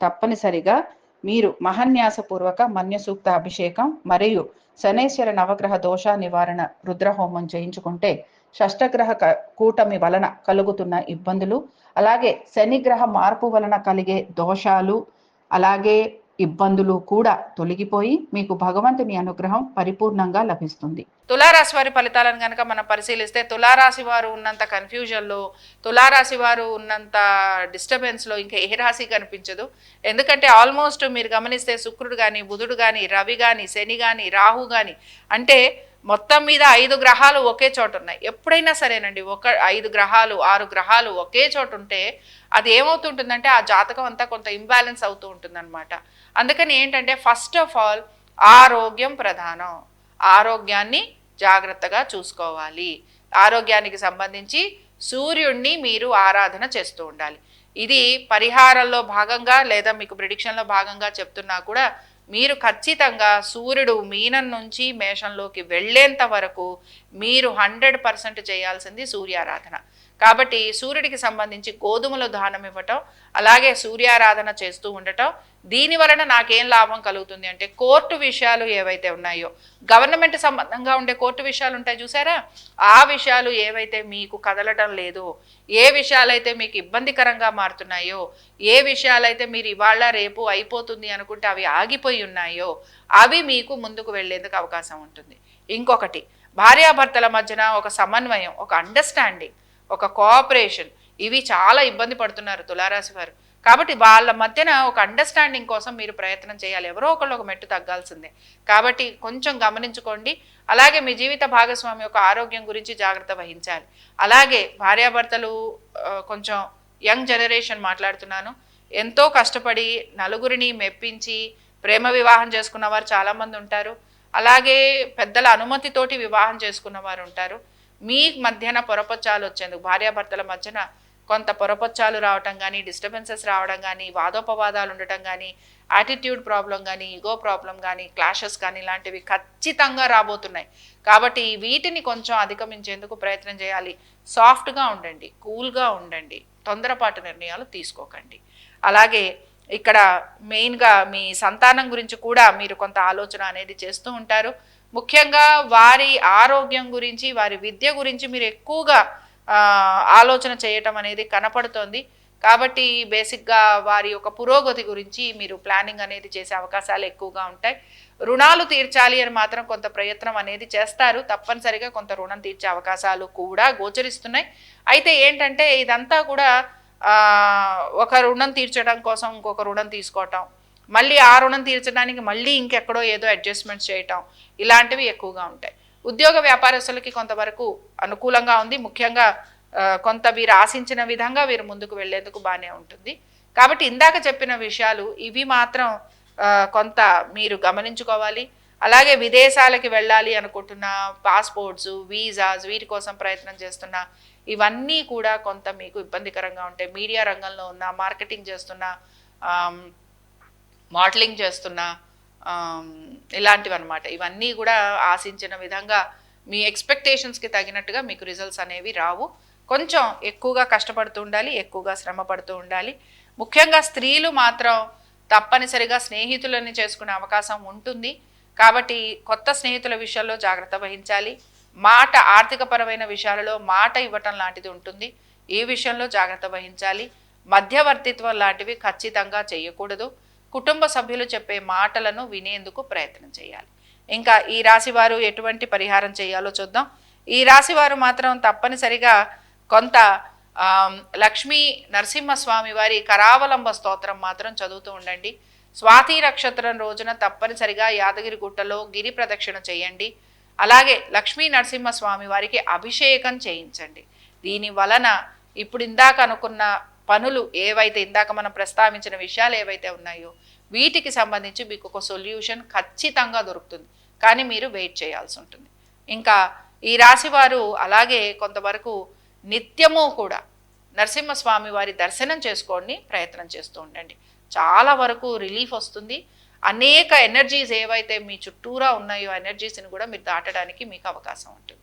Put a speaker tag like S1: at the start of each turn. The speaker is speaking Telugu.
S1: తప్పనిసరిగా మీరు మహన్యాసపూర్వక మన్యసూక్త అభిషేకం మరియు శనేశ్వర నవగ్రహ దోష నివారణ రుద్రహోమం చేయించుకుంటే షష్టగ్రహ క- కూటమి వలన కలుగుతున్న ఇబ్బందులు అలాగే శనిగ్రహ మార్పు వలన కలిగే దోషాలు అలాగే ఇబ్బందులు కూడా తొలగిపోయి మీకు భగవంతుని అనుగ్రహం పరిపూర్ణంగా లభిస్తుంది.
S2: తులారాశి వారి ఫలితాలను కనుక మనం పరిశీలిస్తే తులారాశి వారు ఉన్నంత కన్ఫ్యూజన్లో తులారాశి వారు ఉన్నంత డిస్టర్బెన్స్లో ఇంకా ఏ రాశి కనిపించదు. ఎందుకంటే ఆల్మోస్ట్ మీరు గమనిస్తే శుక్రుడు కానీ బుధుడు కానీ రవి కానీ శని కానీ రాహు కానీ అంటే మొత్తం మీద ఐదు గ్రహాలు ఒకే చోట ఉన్నాయి. ఎప్పుడైనా సరేనండి ఒక ఐదు గ్రహాలు ఆరు గ్రహాలు ఒకే చోట ఉంటే అది ఏమవుతుంటుందంటే ఆ జాతకం అంతా కొంత ఇంబ్యాలెన్స్ అవుతూ ఉంటుందన్నమాట. అందుకని ఏంటంటే ఫస్ట్ ఆఫ్ ఆల్ ఆరోగ్యం ప్రధానం. ఆరోగ్యాన్ని జాగ్రత్తగా చూసుకోవాలి. ఆరోగ్యానికి సంబంధించి సూర్యుడిని మీరు ఆరాధన చేస్తూ ఉండాలి. ఇది పరిహారంలో భాగంగా లేదా మీకు ప్రిడిక్షన్లో భాగంగా చెప్తున్నా కూడా మీరు ఖచ్చితంగా సూర్యుడు మీనం నుంచి మేషంలోకి వెళ్ళేంత వరకు మీరు హండ్రెడ్ పర్సెంట్ చేయాల్సింది సూర్యారాధన. కాబట్టి సూర్యుడికి సంబంధించి గోధుమలు దానం ఇవ్వటం అలాగే సూర్యారాధన చేస్తూ ఉండటం దీని వలన నాకేం లాభం కలుగుతుంది అంటే కోర్టు విషయాలు ఏవైతే ఉన్నాయో గవర్నమెంట్ సంబంధంగా ఉండే కోర్టు విషయాలు ఉంటాయి చూసారా? ఆ విషయాలు ఏవైతే మీకు కదలటం లేదు ఏ విషయాలైతే మీకు ఇబ్బందికరంగా మారుతున్నాయో ఏ విషయాలైతే మీరు ఇవాళ రేపు అయిపోతుంది అనుకుంటే అవి ఆగిపోయి ఉన్నాయో అవి మీకు ముందుకు వెళ్ళేందుకు అవకాశం ఉంటుంది. ఇంకొకటి భార్యాభర్తల మధ్యన ఒక సమన్వయం ఒక అండర్స్టాండింగ్ ఒక కోఆపరేషన్ ఇవి చాలా ఇబ్బంది పడుతున్నారు తులారాశి వారు. కాబట్టి వాళ్ళ మధ్యన ఒక అండర్స్టాండింగ్ కోసం మీరు ప్రయత్నం చేయాలి. ఎవరో ఒకళ్ళు ఒక మెట్టు తగ్గాల్సిందే. కాబట్టి కొంచెం గమనించుకోండి. అలాగే మీ జీవిత భాగస్వామి యొక్క ఆరోగ్యం గురించి జాగ్రత్త వహించాలి. అలాగే భార్యాభర్తలు కొంచెం యంగ్ జనరేషన్ మాట్లాడుతున్నాను. ఎంతో కష్టపడి నలుగురిని మెప్పించి ప్రేమ వివాహం చేసుకున్న వారు చాలామంది ఉంటారు. అలాగే పెద్దల అనుమతితోటి వివాహం చేసుకున్న వారు ఉంటారు. మీ మధ్యన పొరపచ్చాలు వచ్చేందుకు భార్యాభర్తల మధ్యన కొంత పొరపచ్చాలు రావటం కానీ డిస్టర్బెన్సెస్ రావడం కానీ వాదోపవాదాలు ఉండటం కానీ యాటిట్యూడ్ ప్రాబ్లం కానీ ఈగో ప్రాబ్లం కానీ క్లాషెస్ కానీ ఇలాంటివి ఖచ్చితంగా రాబోతున్నాయి. కాబట్టి వీటిని కొంచెం అధిగమించేందుకు ప్రయత్నం చేయాలి. సాఫ్ట్గా ఉండండి కూల్గా ఉండండి తొందరపాటు నిర్ణయాలు తీసుకోకండి. అలాగే ఇక్కడ మెయిన్గా మీ సంతానం గురించి కూడా మీరు కొంత ఆలోచన అనేది చేస్తూ ఉంటారు. ముఖ్యంగా వారి ఆరోగ్యం గురించి వారి విద్య గురించి మీరు ఎక్కువగా ఆలోచన చేయటం అనేది కనపడుతోంది. కాబట్టి బేసిక్గా వారి యొక్క పురోగతి గురించి మీరు ప్లానింగ్ అనేది చేసే అవకాశాలు ఎక్కువగా ఉంటాయి. రుణాలు తీర్చాలి అని మాత్రం కొంత ప్రయత్నం అనేది చేస్తారు. తప్పనిసరిగా కొంత రుణం తీర్చే అవకాశాలు కూడా గోచరిస్తున్నాయి. అయితే ఏంటంటే ఇదంతా కూడా ఒక రుణం తీర్చడం కోసం ఇంకొక రుణం తీసుకోవటం మళ్ళీ ఆ రుణం తీర్చడానికి మళ్ళీ ఇంకెక్కడో ఏదో అడ్జస్ట్మెంట్స్ చేయటం ఇలాంటివి ఎక్కువగా ఉంటాయి. ఉద్యోగ వ్యాపారస్తులకి కొంతవరకు అనుకూలంగా ఉంది. ముఖ్యంగా కొంత వీరు ఆశించిన విధంగా వీరు ముందుకు వెళ్ళేందుకు బాగానే ఉంటుంది. కాబట్టి ఇందాక చెప్పిన విషయాలు ఇవి మాత్రం కొంత మీరు గమనించుకోవాలి. అలాగే విదేశాలకి వెళ్ళాలి అనుకుంటున్న పాస్పోర్ట్స్ వీసాస్ వీటి కోసం ప్రయత్నం చేస్తున్న ఇవన్నీ కూడా కొంత మీకు ఇబ్బందికరంగా ఉంటాయి. మీడియా రంగంలో ఉన్న మార్కెటింగ్ చేస్తున్న మోడలింగ్ చేస్తున్నా ఇలాంటివి అనమాట ఇవన్నీ కూడా ఆశించిన విధంగా మీ ఎక్స్పెక్టేషన్స్కి తగినట్టుగా మీకు రిజల్ట్స్ అనేవి రావు. కొంచెం ఎక్కువగా కష్టపడుతూ ఉండాలి ఎక్కువగా శ్రమ పడుతూ ఉండాలి. ముఖ్యంగా స్త్రీలు మాత్రం తప్పనిసరిగా స్నేహితులని చేసుకునే అవకాశం ఉంటుంది. కాబట్టి కొత్త స్నేహితుల విషయాల్లో జాగ్రత్త వహించాలి. మాట ఆర్థికపరమైన విషయాలలో మాట ఇవ్వటం లాంటిది ఉంటుంది. ఈ విషయంలో జాగ్రత్త వహించాలి. మధ్యవర్తిత్వం లాంటివి ఖచ్చితంగా చేయకూడదు. కుటుంబ సభ్యులు చెప్పే మాటలను వినేందుకు ప్రయత్నం చేయాలి. ఇంకా ఈ రాశివారు ఎటువంటి పరిహారం చేయాలో చూద్దాం. ఈ రాశివారు మాత్రం తప్పనిసరిగా కొంత లక్ష్మీ నరసింహస్వామి వారి కరావలంబ స్తోత్రం మాత్రం చదువుతూ ఉండండి. స్వాతి నక్షత్రం రోజున తప్పనిసరిగా యాదగిరి గుట్టలో గిరి ప్రదక్షిణ చేయండి. అలాగే లక్ష్మీ నరసింహస్వామి వారికి అభిషేకం చేయించండి. దీని వలన ఇప్పుడు ఇందాక అనుకున్న పనులు ఏవైతే ఇందాక మనం ప్రస్తావించిన విషయాలు ఏవైతే ఉన్నాయో వీటికి సంబంధించి మీకు ఒక సొల్యూషన్ ఖచ్చితంగా దొరుకుతుంది. కానీ మీరు వెయిట్ చేయాల్సి ఉంటుంది. ఇంకా ఈ రాశి వారు అలాగే కొంతవరకు నిత్యము కూడా నరసింహస్వామి వారి దర్శనం చేసుకోండి ప్రయత్నం చేస్తూ ఉండండి. చాలా వరకు రిలీఫ్ వస్తుంది. అనేక ఎనర్జీస్ ఏవైతే మీ చుట్టూరా ఉన్నాయో ఎనర్జీస్ని కూడా మీరు దాటడానికి మీకు అవకాశం ఉంటుంది.